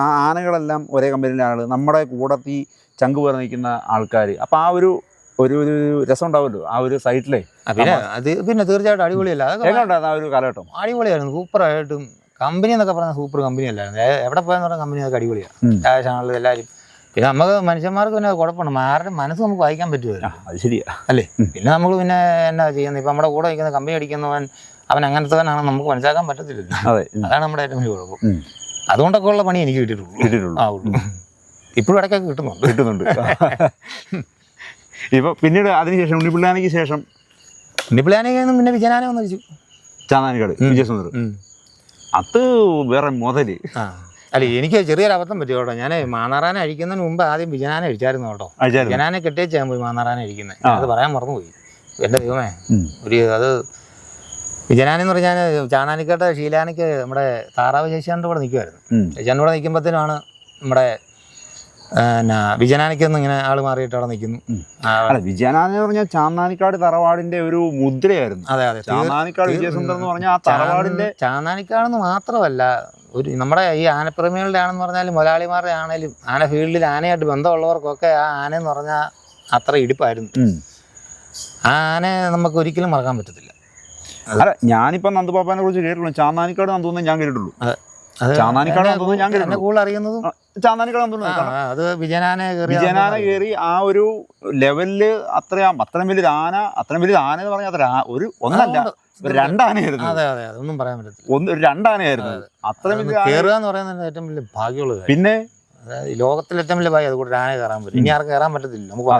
ആ ആനകളെല്ലാം ഒരേ കമ്പനിയിലെ ആൾ നമ്മുടെ കൂടത്തി ചങ്ക് പേർ നിൽക്കുന്ന ആൾക്കാർ അപ്പോൾ ആ ഒരു ഒരു ഒരു രസം ഉണ്ടാവുമല്ലോ ആ ഒരു സൈറ്റിലെ. പിന്നെ അത് പിന്നെ തീർച്ചയായിട്ടും അടിപൊളിയല്ല. അതൊക്കെ ആ ഒരു കാലഘട്ടം? അടിപൊളിയായിരുന്നു. സൂപ്പറായിട്ടും കമ്പനി എന്നൊക്കെ പറഞ്ഞ സൂപ്പർ കമ്പനി അല്ലായിരുന്നു. എവിടെ പോയെന്ന് പറഞ്ഞാൽ കമ്പനി അതൊക്കെ അടിപൊളിയാണ്. എല്ലാവരും പിന്നെ നമുക്ക് മനുഷ്യന്മാർക്ക് പിന്നെ കുഴപ്പമുണ്ട് ആരുടെ മനസ്സ് നമുക്ക് വായിക്കാൻ പറ്റുമല്ലോ. അത് ശരിയാ. അല്ലേ? പിന്നെ നമ്മൾ പിന്നെ എന്നാ ചെയ്യുന്നത് ഇപ്പം നമ്മുടെ കൂടെ നിൽക്കുന്ന കമ്പനി അടിക്കുന്നവൻ അവൻ അങ്ങനത്തെവനാണെന്ന് നമുക്ക് മനസ്സിലാക്കാൻ പറ്റത്തില്ലല്ലോ. അതാണ് നമ്മുടെ ഏറ്റവും വലിയ കുഴപ്പം. അതുകൊണ്ടൊക്കെ ഉള്ള പണി എനിക്ക് കിട്ടിയിട്ടുള്ളൂ. കിട്ടിയിട്ടുള്ളൂ. ആ ഉള്ളൂ. ഇപ്പോഴും ഇടയ്ക്കൊക്കെ കിട്ടുന്നുണ്ട്. കിട്ടുന്നുണ്ട്. ഇപ്പൊ പിന്നീട് അതിനുശേഷം ഉണ്ണിപ്പിള്ളാനയ്ക്ക് ശേഷം ഉണ്ണിപ്പിള്ളാനും പിന്നെ വിജയനാനെ വന്ന് വെച്ചു ചാന്നാനിക്കാട് വിജയസുന്ദർ. അത് വേറെ മുതൽ. അല്ല എനിക്ക് ചെറിയൊരു അബദ്ധം പറ്റി കേട്ടോ. ഞാൻ മാന്നാറാനെ അഴിക്കുന്നതിന് മുമ്പ് ആദ്യം വിജയനാനെ അഴിച്ചായിരുന്നു കേട്ടോ. വിജയനാനെ കെട്ടിയേച്ച് പോയി മാന്നാറാനെ അഴിക്കുന്നത്. അത് പറയാൻ മറന്നുപോയി. എന്റെ ദൈവമേ. ഒരു അത് വിജയനാനെന്ന് പറഞ്ഞാൽ ചാനാനിക്കട്ടെ ഷീലാനിക്ക് നമ്മുടെ താറാവ് ശശിയാന്റെ കൂടെ നിൽക്കുമായിരുന്നു. ശശിയാന്റെ കൂടെ നിൽക്കുമ്പോഴത്തേനാണ് നമ്മുടെ എന്നാ വിജയനാനിക്കൊന്നും ഇങ്ങനെ ആൾ മാറിയിട്ട് അവിടെ നിൽക്കുന്നു. അല്ല വിജയനാഥ് എന്ന് പറഞ്ഞാൽ ചാന്നാനിക്കാട് തറവാടിന്റെ ഒരു മുദ്രയായിരുന്നു. അതെ അതെ ചാന്നാനിക്കാട് വിജയസുന്ദർ എന്ന് പറഞ്ഞാൽ ആ തറവാടിന്റെ ചാന്നാനിക്കാടെന്ന് മാത്രമല്ല ഒരു നമ്മുടെ ഈ ആനപ്രേമികളുടെ ആണെന്ന് പറഞ്ഞാലും മുതലാളിമാരുടെ ആണേലും ആന ഫീൽഡിൽ ആനയായിട്ട് ബന്ധമുള്ളവർക്കൊക്കെ ആ ആന എന്ന് പറഞ്ഞാൽ അത്ര ഇടിപ്പായിരുന്നു. ആ ആനയെ നമുക്ക് ഒരിക്കലും മറക്കാൻ പറ്റത്തില്ല. അല്ല ഞാനിപ്പോ നന്ദുപാപ്പാനെ കുറിച്ച് കേട്ടിട്ടുള്ളൂ ചാന്നാനിക്കാട് നന്ദു ഞാൻ കേട്ടിട്ടുള്ളൂ. ഞാൻ കൂടുതൽ അറിയുന്നതും ആ, അത് വിജയനാനെ കയറി വിജയനാന കയറി ആ ഒരു ലെവലിൽ അത്രയും അത്രയും വലിയ ആന അത്രയും വലിയ ആന എന്ന് പറഞ്ഞാൽ അത്ര ആ- ഒരു ഒന്നല്ല ഒരു രണ്ടാനയായിരുന്നു. അതെ അതെ അതൊന്നും പറയാൻ പറ്റത്തില്ല. ഒന്ന് ഒരു രണ്ടാനയായിരുന്നു. അത്രയും വലിയ ആന. കയറുക എന്ന് പറയുന്നത് ഏറ്റവും വലിയ ഭാഗ്യമുള്ള കാര്യം. പിന്നെ? അതായത് ഈ ലോകത്തിൽ ഏറ്റവും വലിയ ഭാഗ്യം അതുകൂടെ ആന കയറാൻ പറ്റും. ഇനി ആർക്കും കയറാൻ പറ്റത്തില്ല നമുക്ക്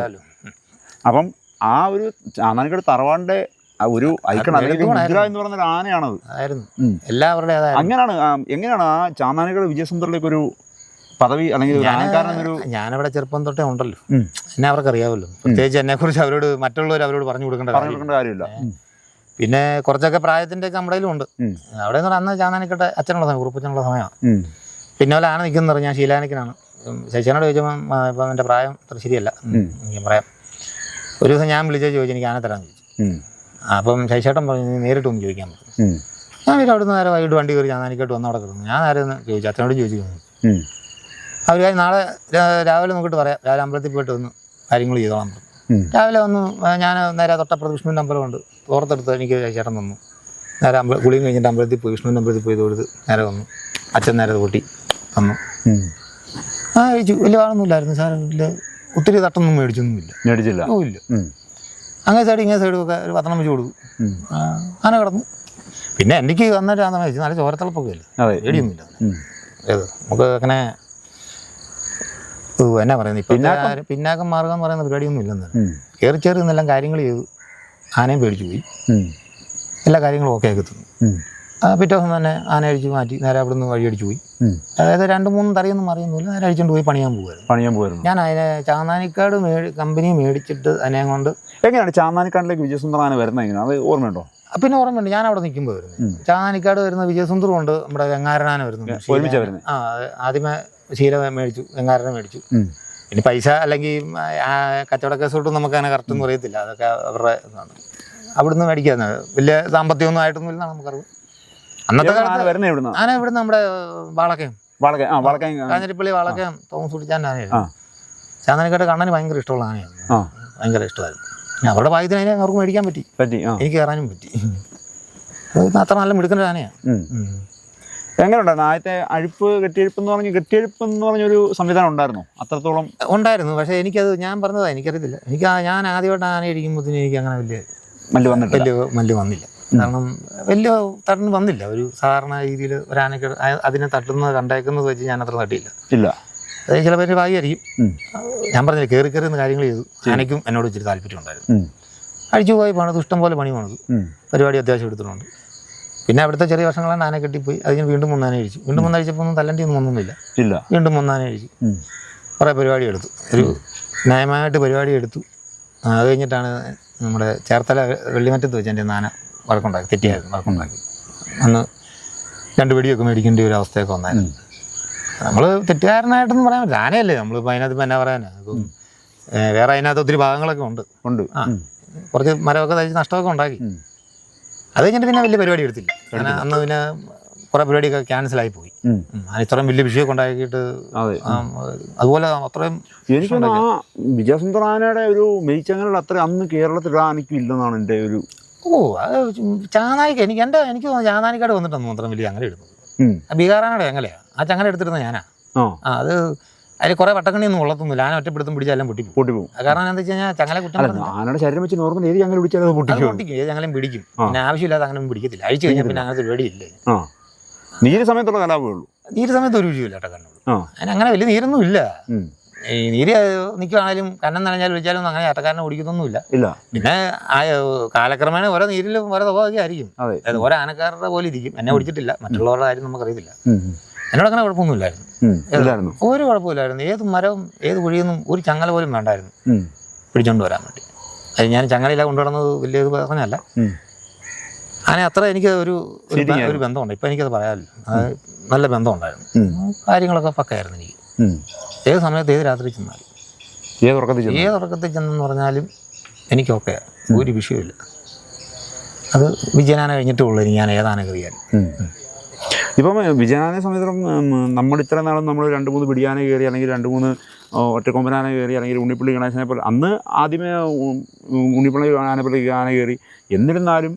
അപ്പം ആ ഒരു ചാന്നാനിക്കാട് തറവാടിന്റെ ആ ഒരു ഐക്കൺ അല്ലെങ്കിൽ മുദ്ര എന്ന് പറയുന്ന ഒരു ആനയാണത്. എല്ലാവരുടെയും അതായിരുന്നു. അങ്ങനെയാണ് എങ്ങനെയാണ് ആ ചാന്നാനിക്കാട് വിജയസുന്ദറിലേക്ക് ഒരു പദവി അല്ലെങ്കിൽ ഒരു ഞാനവിടെ ചെറുപ്പം തൊട്ടേ ഉണ്ടല്ലോ. എന്നെ അവർക്ക് അറിയാമല്ലോ. പ്രത്യേകിച്ച് എന്നെ കുറിച്ച് അവരോട് മറ്റുള്ളവർ അവരോട് പറഞ്ഞു കൊടുക്കേണ്ട പറഞ്ഞു കാര്യമില്ല. പിന്നെ കുറച്ചൊക്കെ പ്രായത്തിന്റെ ഒക്കെ നമ്മുടെ ഉണ്ട് അവിടെ എന്ന് പറഞ്ഞാൽ അന്ന് ചാന്നാനിക്കട്ടെ അച്ഛനുള്ള സമയം കുറുപ്പച്ചനുള്ള സമയമാണ്. പിന്നെ പോലെ ആന നിൽക്കുന്ന പറഞ്ഞാൽ ശീലാനിക്കനാണ്. ശശിനോട് ചോദിച്ചപ്പോൾ ഇപ്പം എന്റെ പ്രായം ശരിയല്ല. ഞാൻ പറയാം. ഒരു ദിവസം ഞാൻ വിളിച്ചു ചോദിച്ചു എനിക്ക് ആന തരാമെന്ന് ചോദിച്ചു. അപ്പം ശൈശേട്ടൻ പറഞ്ഞു "നീ നേരിട്ട് ഒന്ന് ചോദിക്കാൻ പറ്റും ഞാൻ പിന്നെ അവിടുന്ന് നേരെ വൈകിട്ട് വണ്ടി കയറി ചാന്നാനിക്കട്ട് വന്ന് അവിടെ കിടന്നു. ഞാൻ നേരെ ഒന്ന് ചോദിച്ചു അച്ഛനോട് ചോദിച്ചു. അവർ നാളെ രാവിലെ നോക്കിയിട്ട് പറയാം. രാവിലെ അമ്പലത്തിൽ പോയിട്ട് ഒന്ന് കാര്യങ്ങൾ ചെയ്തോളാം പറഞ്ഞു. രാവിലെ വന്ന് ഞാൻ നേരെ തൊട്ടപ്പുറത്ത് വിഷ്ണുവിന്റെ അമ്പലമുണ്ട് ഓർത്തെടുത്ത് എനിക്ക് ചേട്ടൻ വന്നു. നേരെ അമ്പലം കുളിയും കഴിഞ്ഞിട്ട് അമ്പലത്തിൽ പോയി വിഷ്ണുവിന്റെ അമ്പലത്തിൽ പോയി തൊഴുത് നേരെ വന്നു. അച്ഛൻ നേരെ കൂട്ടി വന്നു. ആ കഴിച്ചു വലിയ ആളൊന്നുമില്ലായിരുന്നു സാർ ഇല്ല ഒത്തിരി തട്ടൊന്നും മേടിച്ചൊന്നുമില്ല. മേടിച്ചില്ല. ഓ ഇല്ല. ഉം. അങ്ങേ സൈഡ് ഇങ്ങനെ സൈഡും ഒക്കെ ഒരു പത്തെണ്ണം വെച്ച് കൊടുക്കും. അങ്ങനെ ആന കിടന്നു. പിന്നെ എനിക്ക് വന്നിട്ട് ആ സമയത്ത് നല്ല ചോരത്തിളപ്പൊക്കെ ഇല്ല പേടിയൊന്നുമില്ല ഉം. ഏത്? നമുക്ക് അങ്ങനെ ഓ എന്നാ പറയുന്നത് ഇപ്പം പിന്നാക്കം? മാർഗം മാറുക എന്ന് പറയുന്ന പരിപാടിയൊന്നും ഇല്ലെന്ന്. കയറി ചേർന്നെല്ലാം എന്നെല്ലാം കാര്യങ്ങൾ ചെയ്തു. ആനയും പേടിച്ചു പോയി. എല്ലാ കാര്യങ്ങളും ഓക്കെ ആക്കി തന്നു. പിറ്റേ ദിവസം തന്നെ ആന അടിച്ച് മാറ്റി നേരെ അവിടെ നിന്ന് വഴിയടിച്ച് പോയി. അതായത് രണ്ട് മൂന്ന് തറിയൊന്നും അറിയുന്നില്ല നേരെ അടിച്ചുകൊണ്ട് പോയി പണിയാൻ പോകുമായിരുന്നു പണിയാൻ പോകുമായിരുന്നു ഞാൻ അതിനെ ചാന്നാനിക്കാട് മേടി കമ്പനി മേടിച്ചിട്ട് അതിനെ കൊണ്ട് എങ്ങനെയാണ് ചാന്നാനിക്കാടിലേക്ക് വിജയസുന്ദർ ആന വരുന്നത് എങ്ങനെയാണ്? അത് ഓർമ്മയുണ്ടോ? പിന്നെ ഓർമ്മയുണ്ട്. ഞാൻ അവിടെ നിൽക്കുമ്പോൾ വരുന്നത്. ചാന്നാനിക്കാട് വരുന്ന വിജയസുന്ദറും ഉണ്ട് നമ്മുടെ വെങ്ങാരനാന വരുന്നു ആ ആദ്യമേ ശീല മേടിച്ചു വെങ്ങാരനെ മേടിച്ചു. പിന്നെ ഇനി പൈസ അല്ലെങ്കിൽ ആ കച്ചവട കേസ് തൊട്ടും നമുക്ക് അങ്ങനെ കറക്റ്റ് ഒന്നും അറിയത്തില്ല. അതൊക്കെ അവരുടെ ഇതാണ്. അവിടുന്ന് മേടിക്കുന്നത് വലിയ സാമ്പത്തികമൊന്നും ആയിട്ടൊന്നും ഇല്ലെന്നാണ് നമുക്കറിവ്. അന്നത്തെ കാലത്ത് വരുന്നത് ഇവിടുന്ന്? ആന ഇവിടുന്ന് നമ്മുടെ വാളക്കയം. വളക ആ വളക്കാൻ കാഞ്ഞിരപ്പള്ളി വാളക്കയം തോമസ് കുടിച്ചാന്റെ. ആനയായിരുന്നു ചാന്നനിക്കാട് കണ്ണന് ഭയങ്കര ഇഷ്ടമുള്ള ആനയായിരുന്നു ഭയങ്കര ഇഷ്ടമായിരുന്നു. അവരുടെ ഭാഗ്യത്തിന് അതിനെ അവർക്ക് മേടിക്കാൻ പറ്റി. പറ്റി എനിക്ക് കയറാനും പറ്റി. അത് അത്ര നല്ല മിടുക്കുന്ന ഒരു ആനയാണ്. എങ്ങനെയുണ്ടായിരുന്നു ആദ്യത്തെ അഴുപ്പ് കെട്ടിയെഴുപ്പ് എന്ന് പറഞ്ഞ് കെട്ടിയെഴുപ്പ് എന്ന് പറഞ്ഞൊരു സംവിധാനം ഉണ്ടായിരുന്നു? അത്രത്തോളം? ഉണ്ടായിരുന്നു. പക്ഷേ എനിക്കത് ഞാൻ പറഞ്ഞതാണ് എനിക്കറിയത്തില്ല. എനിക്ക് ഞാൻ ആദ്യമായിട്ട് ആന ഇരിക്കുമ്പോഴത്തേനും എനിക്ക് അങ്ങനെ വലിയ മല്ല് വന്നിട്ടില്ല. വലിയ മല്ല് വന്നില്ല. കാരണം വലിയ തട്ടിന് വന്നില്ല. ഒരു സാധാരണ രീതിയിൽ ഒരു ആനക്ക് അതിനെ തട്ടുന്നത് കണ്ടേക്കുന്നത് വെച്ച് ഞാൻ അത്ര തട്ടിയില്ല. ഇല്ല. അത് ചില പേര് ഭാഗ്യമായിരിക്കും ഞാൻ പറഞ്ഞില്ല കയറി കയറി കാര്യങ്ങൾ ചെയ്തു. ആനയ്ക്കും എന്നോട് ഇച്ചിരി താല്പര്യം ഉണ്ടായിരുന്നു. അഴിച്ചു പോയി പണിത് ഇഷ്ടം പോലെ പണി പണിത്. പരിപാടി അത്യാവശ്യം എടുത്തിട്ടുണ്ട്. പിന്നെ അവിടുത്തെ ചെറിയ വർഷങ്ങളാണ് ആന കെട്ടിപ്പോയി. അതിന് വീണ്ടും മുന്നാന അഴിച്ചു. വീണ്ടും മുന്നഴിച്ചപ്പോൾ ഒന്നും തല്ലണ്ടി ഒന്നും ഒന്നുമില്ല ഇല്ല. വീണ്ടും മുന്നാന അഴിച്ചു. ഉം. കുറേ പരിപാടി എടുത്തു. ഒരു ന്യായമായിട്ട് പരിപാടി എടുത്തു. അത് കഴിഞ്ഞിട്ടാണ് നമ്മുടെ ചേർത്തല വെള്ളിമറ്റത്ത് വെച്ച് എന്റെ നാന വഴക്കുണ്ടാക്കി തെറ്റിയായിരുന്നു വഴക്കുണ്ടാക്കി. അന്ന് രണ്ട് വെടിയൊക്കെ മേടിക്കേണ്ട ഒരു അവസ്ഥയൊക്കെ വന്നായിരുന്നു. നമ്മൾ തെറ്റുകാരനായിട്ടൊന്നും പറയാൻ പറ്റില്ല. ആനയല്ലേ നമ്മളിപ്പോൾ അതിനകത്ത് എന്നാ പറയാനാ? ഇപ്പം വേറെ അതിനകത്ത് ഒത്തിരി ഭാഗങ്ങളൊക്കെ ഉണ്ട്. ഉണ്ട്. ആ കുറച്ച് മരമൊക്കെ തയ്ച്ച് നഷ്ടമൊക്കെ ഉണ്ടാക്കി. അത് കഴിഞ്ഞിട്ട് പിന്നെ വലിയ പരിപാടി എടുത്തില്ല. അങ്ങനെ അന്ന് പിന്നെ കുറേ പരിപാടിയൊക്കെ ക്യാൻസലായി പോയി. അതിന് ഇത്രയും വലിയ വിഷയമൊക്കെ ഉണ്ടാക്കിയിട്ട് അതെ. അതുപോലെ അത്രയും എനിക്ക് വിജയസുന്ദർ ആനയുടെ ഒരു മെയ്ച്ചങ്ങളുടെ അത്ര അന്ന് കേരളത്തിൽ ആനയ്ക്കും ഇല്ലെന്നാണ് എന്റെ ഒരു ഓ അത് ചാനായിക്ക് എനിക്ക് എന്റെ എനിക്ക് തോന്നുന്നു ചാനാനിക്കാട് വന്നിട്ടുണ്ട് മാത്രം വലിയ അങ്ങനെ ഇടുന്നത്. ബീഹാറാനയുടെ എങ്ങനെയാ ആ ചങ്ങല എടുത്തിരുന്ന ഞാനാ. ആ. അത് അതിൽ കുറേ വട്ടക്കണിയൊന്നും ഉള്ളത്തൊന്നുമില്ല ആന ഒറ്റപ്പെടുത്തും പിടിച്ചാലും പൊട്ടിക്കും പൊട്ടി പോകും കാരണം എന്താ വെച്ച് കഴിഞ്ഞാൽ ചങ്ങല കുറ്റം ആനയുടെ ശരീരം വെച്ച് നോർമൽ ഏത് പൊട്ടിക്കും. പൊട്ടിക്കും. ഏത് ചങ്ങലയും പിടിക്കും. പിന്നെ ആവശ്യമില്ലാതെ അങ്ങനെ പിടിക്കത്തില്ല. അഴിച്ചു കഴിഞ്ഞാൽ പിന്നെ അങ്ങനത്തെ പരിപാടിയില്ല ആ. നീര് സമയത്തുള്ള കലാപേ ഉള്ളൂ. നീര് സമയത്ത് ഒരു വിഷയമില്ല കേട്ടോ അതിന് അങ്ങനെ വലിയ നീരൊന്നും ഇല്ല. ഈ നീര് നിൽക്കുകയാണെങ്കിലും കണ്ണം നനഞ്ഞാൽ വിളിച്ചാലും അങ്ങനെ യാത്രക്കാരനെ ഓടിക്കുന്നൊന്നുമില്ല. ഇല്ല. പിന്നെ ആ കാലക്രമേണ ഓരോ നീരിലും ഓരോ സ്വഭാവമൊക്കെ ആയിരിക്കും. അതെ. അതായത് ഓരോ ആനക്കാരുടെ പോലെ ഇരിക്കും. എന്നെ ഓടിച്ചിട്ടില്ല. മറ്റുള്ളവരുടെ കാര്യം നമുക്കറിയത്തില്ല. എന്നോട് അങ്ങനെ കുഴപ്പമൊന്നുമില്ലായിരുന്നു. ഒരു കുഴപ്പമില്ലായിരുന്നു. ഏത് മരവും ഏത് കുഴിയൊന്നും ഒരു ചങ്ങല പോലും വേണ്ടായിരുന്നു. പിടിച്ചോണ്ട് വരാൻ വേണ്ടി. അത് ഞാൻ ചങ്ങലയില കൊണ്ടുവരുന്നത് വലിയ ഇത് പറഞ്ഞല്ല അങ്ങനെ അത്ര എനിക്ക് ഒരു ഒരു ബന്ധമുണ്ട്. ഇപ്പം എനിക്കത് പറയാമല്ലോ നല്ല ബന്ധമുണ്ടായിരുന്നു. കാര്യങ്ങളൊക്കെ പക്കായിരുന്നു എനിക്ക്. ഏത് സമയത്ത് ഏത് രാത്രി ചെന്നാലും? ഏത് ഉറക്കത്തിൽ ചെന്നു ഏത് ഉറക്കത്തിൽ ചെന്നെന്ന് പറഞ്ഞാലും എനിക്കൊക്കെ ഒരു വിഷയമില്ല അത് വിജയനാന കഴിഞ്ഞിട്ടേ ഉള്ളൂ ഇനി ഞാൻ ഏതാണ് അറിയാൻ. ഇപ്പം വിജയനാനെ സംബന്ധിച്ചിടത്തോളം നമ്മൾ ഇത്ര നാളും നമ്മൾ രണ്ട് മൂന്ന് പിടിയാനെ കയറി അല്ലെങ്കിൽ രണ്ട് മൂന്ന് ഒറ്റക്കൊമ്പനാനെ കയറി അല്ലെങ്കിൽ ഉണ്ണിപ്പള്ളി ഗണേശനെ പോലെ അന്ന് ആദ്യമേ ഉണ്ണിപ്പള്ളി ആനപ്പള്ളി ആന കയറി. എന്നിരുന്നാലും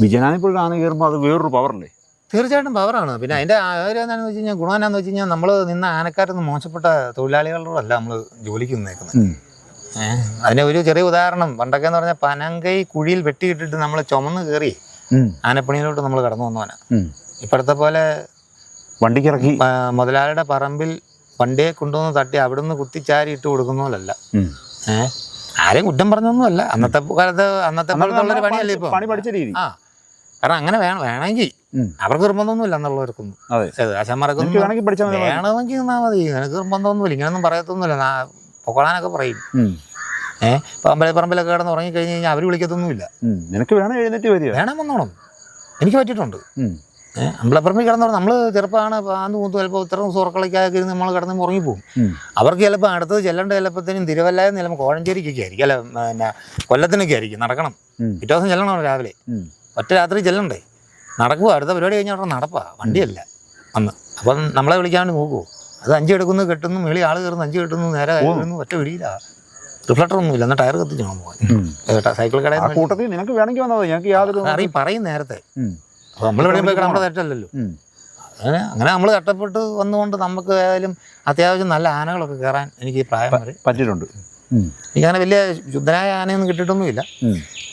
വിജയനാനെ പോലെ ആന കയറുമ്പോൾ അത് വേറൊരു പവറല്ലേ തീർച്ചയായിട്ടും പവറാണ് പിന്നെ അതിന്റെ കാര്യം എന്താണെന്ന് വെച്ച് കഴിഞ്ഞാൽ ഗുണം എന്നാന്ന് വെച്ച് കഴിഞ്ഞാൽ നമ്മൾ നിന്ന് ആനക്കാരിൽ നിന്ന് മോശപ്പെട്ട തൊഴിലാളികളോടല്ല നമ്മൾ ജോലിക്ക് നിന്നേക്കുന്നത്. ഏഹ് അതിന് ഒരു ചെറിയ ഉദാഹരണം. പണ്ടൊക്കെ എന്ന് പറഞ്ഞാൽ പനങ്കൈ കുഴിയിൽ വെട്ടിയിട്ടിട്ട് നമ്മൾ ചുമന്ന് കയറി ആനപ്പണിയിലോട്ട് നമ്മൾ കടന്നു വന്നവനാ. ഇപ്പോഴത്തെ പോലെ വണ്ടിക്കിറക്കി മുതലാളിയുടെ പറമ്പിൽ വണ്ടിയെ കൊണ്ടുവന്ന് തട്ടി അവിടെ നിന്ന് കുത്തിച്ചാരി ഇട്ട് കൊടുക്കുന്ന പോലല്ല ഏഹ് ആരെയും കുറ്റം പറഞ്ഞൊന്നുമല്ല. അന്നത്തെ കാലത്ത് അന്നത്തെ പണിയല്ലേ ഇപ്പൊ? പണി പഠിച്ച രീതി. ആ. കാരണം അങ്ങനെ വേണം വേണമെങ്കിൽ അവർക്ക് നിർബന്ധമൊന്നുമില്ല എന്നുള്ളവർക്കൊന്നും ആശാന്മാർക്കൊന്നും വേണമെങ്കിൽ നിന്നാ മതി. നിനക്ക് നിർബന്ധമൊന്നുമില്ല. ഇങ്ങനെയൊന്നും പറയത്തൊന്നുമില്ല. പൊക്കോളാനൊക്കെ പറയും. ഏഹ് ഇപ്പം അമ്പലപ്പറമ്പിലൊക്കെ കിടന്ന് ഉറങ്ങി കഴിഞ്ഞ് കഴിഞ്ഞാൽ അവർ വിളിക്കത്തൊന്നുമില്ല. നിനക്ക് വേണം എഴുന്നേറ്റ് വരിക. വേണം വന്നോണം. എനിക്ക് പറ്റിയിട്ടുണ്ട്. ഏഹ് അമ്പലപ്പറമ്പിൽ കിടന്നു നമ്മൾ ചെറുപ്പമാണ്. പാന്ന് മൂത്ത് ചിലപ്പോൾ ഇത്ര സുറക്കളിക്കാതെ ഇരുന്ന് നമ്മൾ കിടന്ന് ഉറങ്ങിപ്പോകും. അവർക്ക് ചിലപ്പോൾ അടുത്തത് ചെല്ലേണ്ട ചിലപ്പോഴത്തേനും തിരുവല്ലായെന്ന് ചിലപ്പോൾ കോഴഞ്ചേരിക്കൊക്കെ ആയിരിക്കും. അല്ല പിന്നെ കൊല്ലത്തിനൊക്കെ ആയിരിക്കും. നടക്കണം. പിറ്റേ ദിവസം ചെല്ലണം രാവിലെ. ഒറ്റ രാത്രി ചെല്ലണ്ടേ? നടക്കുക അടുത്ത പരിപാടി കഴിഞ്ഞാൽ അവിടെ നടപ്പാ വണ്ടിയല്ല. അന്ന് അപ്പം നമ്മളെ വിളിക്കാണ്ട് നോക്കുമോ അത് അഞ്ച് എടുക്കുന്നു കെട്ടുന്നു മേളി ആൾ കയറുന്നു അഞ്ച് കെട്ടുന്നു നേരെ കയറുന്നു ഒറ്റ വിടിയില്ല റിഫ്ലക്ടർ ഒന്നുമില്ല എന്നാൽ ടയർ കത്തിച്ചാണ് പോകാൻ ഉം. ഏട്ടാ സൈക്കിൾ കടയിൽ കൂട്ടത്തിൽ നിനക്ക് വേണമെങ്കിൽ വന്നാൽ ഞങ്ങൾക്ക് യാതൊരു അറിയും പറയും നേരത്തെ. അപ്പം നമ്മൾ പോയി നമ്മുടെ തെറ്റല്ലല്ലോ. അങ്ങനെ അങ്ങനെ നമ്മൾ കഷ്ടപ്പെട്ട് വന്നുകൊണ്ട് നമുക്ക് ഏതായാലും അത്യാവശ്യം നല്ല ആനകളൊക്കെ കയറാൻ എനിക്ക് പ്രായം വരെ പറ്റിയിട്ടുണ്ട്. എനിക്കങ്ങനെ വലിയ ശുദ്ധനായ ആനയൊന്നും കിട്ടിയിട്ടൊന്നുമില്ല.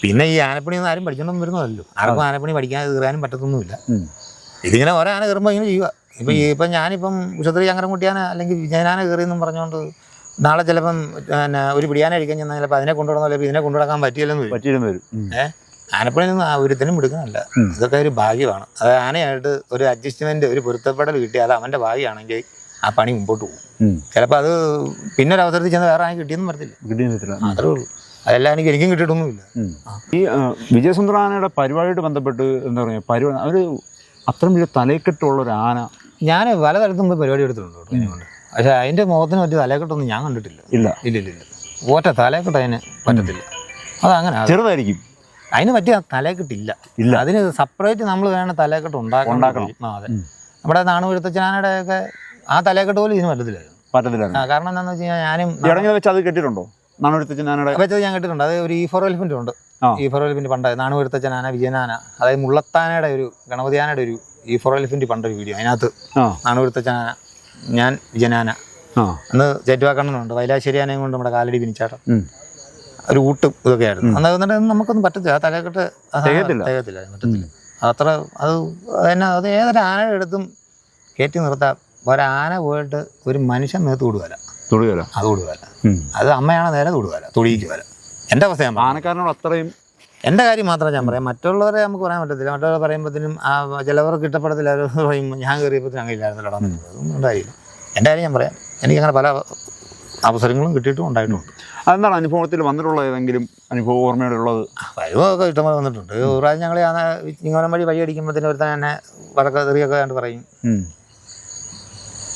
പിന്നെ ഈ ആനപ്പണിയൊന്നും ആരും പഠിച്ചോണ്ടൊന്നും വരുന്നതല്ലോ ആർക്കും ആനപ്പണി പഠിക്കാൻ കയറാനും പറ്റത്തൊന്നുമില്ല. ഇതിങ്ങനെ ഓരോ ആന കയറുമ്പോൾ ഇങ്ങനെ ചെയ്യുക ഇപ്പം ഈ ഇപ്പം ഞാനിപ്പം ഉഷത്രി ചങ്ങരംകുട്ടിയാന അല്ലെങ്കിൽ വിജയനാന കയറിയെന്നും പറഞ്ഞുകൊണ്ട് നാളെ ചിലപ്പം പിന്നെ ഒരു പിടിയാന അടിക്കാൻ ചെന്നാൽ ചിലപ്പോൾ അതിനെ കൊണ്ടുവിടണം അല്ലെങ്കിൽ ഇതിനെ കൊണ്ടുനടക്കാൻ പറ്റിയില്ലെന്ന് വരും. പറ്റിയിരുന്നു വരും. ഏഹ് ആനപ്പണി ഒന്നും ആ ഒരുത്തിനും എടുക്കുന്നില്ല. ഇതൊക്കെ ഒരു ഭാഗ്യമാണ്. അത് ആനയായിട്ട് ഒരു അഡ്ജസ്റ്റ്മെന്റ് ഒരു പൊരുത്തപ്പെടൽ കിട്ടിയാൽ അത് അവന്റെ ഭാഗ്യമാണെങ്കിൽ ആ പണി മുമ്പോട്ട് പോകും. ചിലപ്പോൾ അത് പിന്നെ ഒരു അവസരത്തിൽ ചെന്ന് വേറെ ആണെങ്കിൽ കിട്ടിയെന്നും വരത്തില്ല. കിട്ടിയെന്ന് വരത്തില്ല. അത്രേ ഉള്ളൂ. അതെല്ലാം എനിക്ക് എനിക്കും കിട്ടിയിട്ടൊന്നുമില്ല. ഈ ആ, വിജയസുന്ദരാനയുടെ പരിപാടിയായിട്ട് ബന്ധപ്പെട്ട് എന്താ പറയുക പരിപാടി അവർ അത്രയും വലിയ തലക്കെട്ടുള്ള ഒരു ആന. ഞാൻ പലതരത്തിൽ പോയി പരിപാടി എടുത്തിട്ടുണ്ട് കേട്ടോ ഇതിനെ കൊണ്ട്. പക്ഷേ അതിന്റെ മുഖത്തിന് പറ്റിയ തലക്കെട്ടൊന്നും ഞാൻ കണ്ടിട്ടില്ല. ഇല്ല. ഇല്ല ഇല്ല ഇല്ല. ഒറ്റ തലക്കെട്ട് അതിന് പറ്റത്തില്ല. അതങ്ങനെ ചെറുതായിരിക്കും. അതിന് പറ്റിയ തലക്കെട്ടില്ല. ഇല്ല. അതിന് സെപ്പറേറ്റ് നമ്മൾ വേണം തലക്കെട്ട് ഉണ്ടാക്കണം. അതെ. നമ്മുടെ നാണു എഴുത്തച്ഛനാനയുടെ ഒക്കെ ആ തലക്കെട്ട് പോലും ഇതിന് പറ്റത്തില്ലായിരുന്നു. പറ്റത്തില്ലായിരുന്നു. ആ, കാരണം എന്താണെന്ന് വെച്ച് കഴിഞ്ഞാൽ ഞാനും ഇടങ്ങൾ വെച്ച് അത് കെട്ടിയിട്ടുണ്ടോ? നാണെടുത്ത ആനയുടെ വെച്ചത് ഞാൻ കേട്ടിട്ടുണ്ട്. അത് ഒരു ഈ ഫോർ എലിഫന്റ് ഉണ്ട്. ഈഫോർ ഫോർ നാണുരുത്തച്ഛൻ പണ്ട് ആന വിജയനാന അതായത് മുള്ളത്താനയുടെ ഒരു ഗണപതിയാനയുടെ ഒരു ഈ ഫോർ എലിഫന്റ് പണ്ടൊരു വീഡിയോ അതിനകത്ത് നാണുരുത്തച്ഛൻ ചാന ഞാൻ വിജയനാന അന്ന് ചേറ്റുവാക്കണ്ണനുണ്ട് വൈലാശ്ശേരി ആനയും കൊണ്ട് നമ്മുടെ കാലടി പിനിച്ചാട്ടം. ഒരു ഊട്ടും ഇതൊക്കെയായിരുന്നു. അന്ന് എന്നിട്ട് നമുക്കൊന്നും പറ്റത്തില്ല. ആ തലക്കെട്ട് തികയത്തില്ല. പറ്റത്തില്ല. അത്ര അത് എന്നാ അത് ഏതൊരു ആനയുടെ അടുത്തും കയറ്റി നിർത്താം ഒരാന പോയിട്ട് ഒരു മനുഷ്യൻ നേരത്ത് തൊടുവല തൊടുകയല്ല? അത് തൊടുവല അത് അമ്മയാണ് നേരെ തൊടുവല തൊടിയിക്കുവല എന്റെ അവസ്ഥ ഞാൻ പറയാം. ആനക്കാരനോട് അത്രയും എന്റെ കാര്യം മാത്രമേ ഞാൻ പറയാം. മറ്റുള്ളവരെ നമുക്ക് പറയാൻ പറ്റത്തില്ല. മറ്റുള്ളവർ പറയുമ്പോഴത്തേനും ആ ചിലവർക്ക് ഇഷ്ടപ്പെടത്തില്ല. അവർ പറയും ഞാൻ കയറിയപ്പോഴത്തേനും അങ്ങനെ ഇല്ലായിരുന്നല്ലോ അതൊന്നും ഉണ്ടായില്ല. എന്റെ കാര്യം ഞാൻ പറയാം. എനിക്ക് അങ്ങനെ പല അവസരങ്ങളും കിട്ടിയിട്ടും ഉണ്ടായിട്ടുണ്ട്. അതെന്താണ് അനുഭവത്തിൽ വന്നിട്ടുള്ള ഏതെങ്കിലും അനുഭവം ഓർമ്മയോടുള്ളത് വരുമൊക്കെ ഇഷ്ടംപോലെ വന്നിട്ടുണ്ട്. ഒരു പ്രാവശ്യം ഞങ്ങൾ ഇങ്ങനെ വഴി വഴി അടിക്കുമ്പോഴത്തേനും ഒരുത്തൻ വടക്ക തെറിയൊക്കെ കണ്ട് പറയും. ഉം.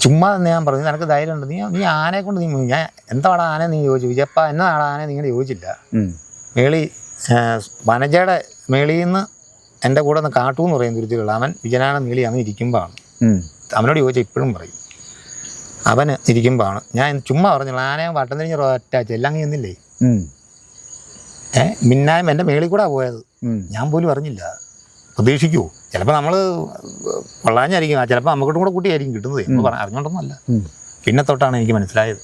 ചുമ്മാ എന്ന് ഞാൻ പറഞ്ഞു നിനക്ക് ധൈര്യം ഉണ്ട് നീ നീ ആനയെ കൊണ്ട് നീ ഞാൻ എന്താണ് ആന നീ ചോദിച്ചു? വിജയപ്പ എന്നതാണ് ആന നീ ചോദിച്ചില്ല? മേളി വനജയുടെ മേളിയിൽ നിന്ന് എന്റെ കൂടെ നിന്ന് കാട്ടു എന്ന് പറയും തുരുത്തിലുള്ള അവൻ വിജനാണ് മേളി അവൻ ഇരിക്കുമ്പോഴാണ്. അവനോട് ചോദിച്ചാൽ ഇപ്പോഴും പറയും. അവന് ഇരിക്കുമ്പോഴാണ്. ഞാൻ ചുമ്മാ പറഞ്ഞു ആനയെ വട്ടം തിരിഞ്ഞ് ഒറ്റാച്ച് എല്ലാം ചെന്നില്ലേ? ഏഹ് മിന്നായ്മ മിന്നായം എന്റെ മേളിൽ കൂടെ പോയത്. ഞാൻ പോലും അറിഞ്ഞില്ല. പ്രതീക്ഷിക്കുമോ ചിലപ്പോൾ നമ്മൾ കൊള്ളാഞ്ഞായിരിക്കും. ചിലപ്പോൾ നമുക്കിട്ടും കൂടെ കൂട്ടിയായിരിക്കും കിട്ടുന്നത്. എന്ന് പറഞ്ഞ അറിഞ്ഞോണ്ടൊന്നുമല്ല. പിന്നെ തൊട്ടാണ് എനിക്ക് മനസ്സിലായത്.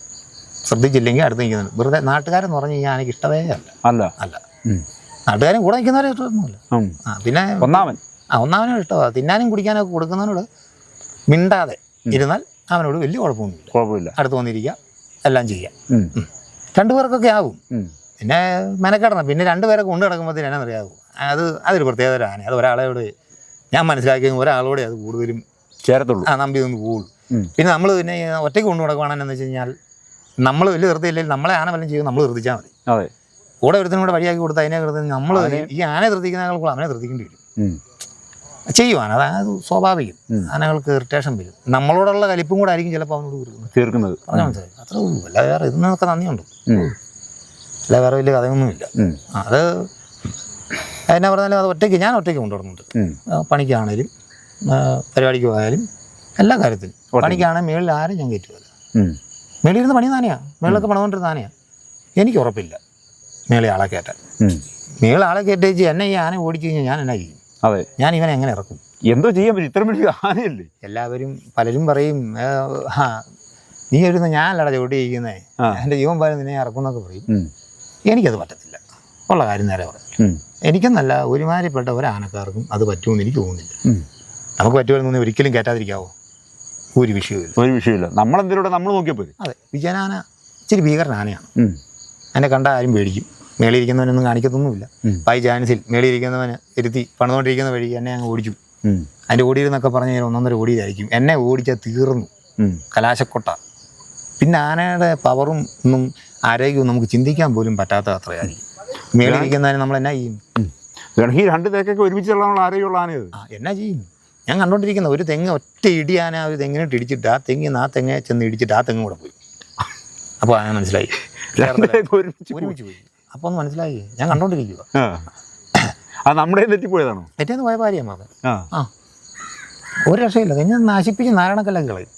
ശ്രദ്ധിച്ചില്ലെങ്കിൽ അടുത്ത് നിൽക്കുന്നുണ്ട് വെറുതെ നാട്ടുകാരെന്ന് പറഞ്ഞു കഴിഞ്ഞാൽ എനിക്ക് ഇഷ്ടമേ അല്ല. അല്ല. അല്ല. നാട്ടുകാരും കൂടെ നിൽക്കുന്നവരെ ഇഷ്ടമൊന്നുമില്ല. ആ പിന്നെ ഒന്നാമൻ. ആ ഒന്നാമനോട് ഇഷ്ടമാണ് തിന്നാനും കുടിക്കാനൊക്കെ കൊടുക്കുന്നവനോട് മിണ്ടാതെ ഇരുന്നാൽ അവനോട് വലിയ കുഴപ്പമൊന്നുമില്ല. കുഴപ്പമില്ല. അടുത്ത് വന്നിരിക്കുക എല്ലാം ചെയ്യാം. രണ്ടുപേർക്കൊക്കെ ആവും. പിന്നെ മെനക്കെടണം. പിന്നെ രണ്ടുപേരെ കൊണ്ടു നടക്കുമ്പോഴത്തേന് എന്നാ അറിയാവൂ അത് അതൊരു പ്രത്യേകത അത് ഒരാളെ അത് ഞാൻ മനസ്സിലാക്കിയത് ഒരാളോടെ അത് കൂടുതലും ചേരത്തുള്ളൂ. ആ നമ്പി നിന്ന് പോകുള്ളൂ പിന്നെ നമ്മൾ പിന്നെ ഒറ്റയ്ക്ക് കൊണ്ടു നടക്കുവാണെന്ന് വെച്ച് കഴിഞ്ഞാൽ നമ്മൾ വലിയ നിർത്തിയില്ലെങ്കിൽ നമ്മളെ ആന വല്ലതും ചെയ്യും നമ്മൾ നിർത്തിച്ചാൽ മതി. അതെ. കൂടെ ഒരുത്തിനും കൂടെ വഴിയാക്കി കൊടുത്ത് അതിനെ നിർത്തി നമ്മൾ ഈ ആനയെ ആളുകൾ അവനെ നിർത്തിക്കേണ്ടി വരും. ചെയ്യുവാണ് അതായത് സ്വാഭാവികം. ആനകൾക്ക് ഇറിറ്റേഷൻ വരും. നമ്മളോടുള്ള കലിപ്പും കൂടെ ആയിരിക്കും ചിലപ്പോൾ അവനോട് തീർക്കുന്നത്. അത്ര മനസ്സിലായി അത്രേ അല്ല വേറെ ഇതിനൊക്കെ നന്ദിയുണ്ട്. അല്ല വേറെ വലിയ കഥയൊന്നുമില്ല. അത് എന്നാ പറഞ്ഞാലും അത് ഒറ്റയ്ക്ക് ഞാൻ ഒറ്റയ്ക്ക് കൊണ്ടുവരുന്നുണ്ട്. പണിക്കാണേലും പരിപാടിക്ക് പോയാലും എല്ലാ കാര്യത്തിലും. പണിക്കാണെങ്കിൽ മേളിൽ ആരും ഞാൻ കയറ്റുമല്ല. മേളിൽ ഇരുന്ന് പണി താനെയാണ് മേളിലൊക്കെ പണിതുകൊണ്ടിരുന്ന താനെയാണ് എനിക്ക് ഉറപ്പില്ല മേളിൽ ആളെ കയറ്റാൻ. മേളിൽ ആളെ കയറ്റേച്ച് എന്നെ ഈ ആന ഓടിച്ചു കഴിഞ്ഞാൽ ഞാൻ എന്നാ ചെയ്യും? അതെ. ഞാൻ ഇവനെ എങ്ങനെ ഇറക്കും? എന്തോ ചെയ്യാൻ പറ്റും. ഇത്ര വലിയ ആനയല്ലേ? എല്ലാവരും പലരും പറയും നീ എഴുതുന്ന ഞാനല്ലടാ ചവിട്ടി ഇരിക്കുന്നേ. എന്റെ ജീവൻ പാലും നിന്നെ ഇറക്കും എന്നൊക്കെ പറയും. എനിക്കത് പറ്റത്തില്ല. ഉള്ള കാര്യം നേരെ പറഞ്ഞു. എനിക്കെന്നല്ല ഒരുമാതിരിപ്പെട്ട ഒരാനക്കാർക്കും അത് പറ്റുമെന്ന് എനിക്ക് തോന്നുന്നില്ല. നമുക്ക് പറ്റുമെന്ന് ഒരിക്കലും കയറ്റാതിരിക്കാവോ? ഒരു വിഷയമില്ല ഒരു വിഷയമില്ല നമ്മളെന്തിലൂടെ നമ്മൾ നോക്കിയപ്പോൾ അതെ. വിജയനാന ഇച്ചിരി ഭീകരനാനയാണ്. എന്നെ കണ്ട ആരും പേടിക്കും. മേളിയിരിക്കുന്നവനൊന്നും കാണിക്കത്തൊന്നുമില്ല. ബൈ ചാൻസിൽ മേളിയിരിക്കുന്നവന് ഇരുത്തി പണിതുകൊണ്ടിരിക്കുന്ന വഴി എന്നെ അങ്ങ് ഓടിച്ചു. അതിന്റെ ഓടിയിരുന്നൊക്കെ പറഞ്ഞു കഴിഞ്ഞാൽ ഒന്നൊന്നര ഓടിയതായിരിക്കും. എന്നെ ഓടിച്ചാൽ തീർന്നു. കലാശക്കൊട്ട. പിന്നെ ആനയുടെ പവറും ഒന്നും ആരോഗ്യവും നമുക്ക് ചിന്തിക്കാൻ പോലും പറ്റാത്ത അത്രയായിരിക്കും. നമ്മൾ എന്നാ ചെയ്യും? ഉം. ഈ രണ്ട് തേക്കൊക്കെ ഒരുമിച്ച് ആനയത് എന്നാ ചെയ്യും? ഞാൻ കണ്ടോണ്ടിരിക്കുന്ന. ഒരു തെങ്ങ് ഒറ്റ ഇടിയാന ഒരു തെങ്ങിനിട്ട് ഇടിച്ചിട്ട് ആ നിന്ന് ആ തെങ്ങ ചെന്ന് ഇടിച്ചിട്ട് ആ തെങ്ങ് കൂടെ പോയി. അപ്പോൾ ആന മനസ്സിലായി. ഒരുമിച്ച് ഒരുമിച്ച് പോയി. അപ്പോൾ ഒന്ന് മനസ്സിലായി. ഞാൻ കണ്ടോണ്ടിരിക്കുക ആ. നമ്മുടെ തെറ്റിപ്പോയതാണോ? പോയ ഭാര്യ ആ. ഒരു രക്ഷയില്ല. തെങ്ങ് നശിപ്പിച്ച് നാരായണക്കല്ലൊക്കെ കളയും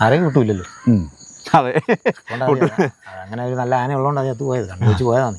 ആരെയും കിട്ടൂലല്ലോ. അതെ. അങ്ങനെ ഒരു നല്ല ആന ഉള്ളതുകൊണ്ട് അത് പോയത് കണ്ടു പോയതാണ്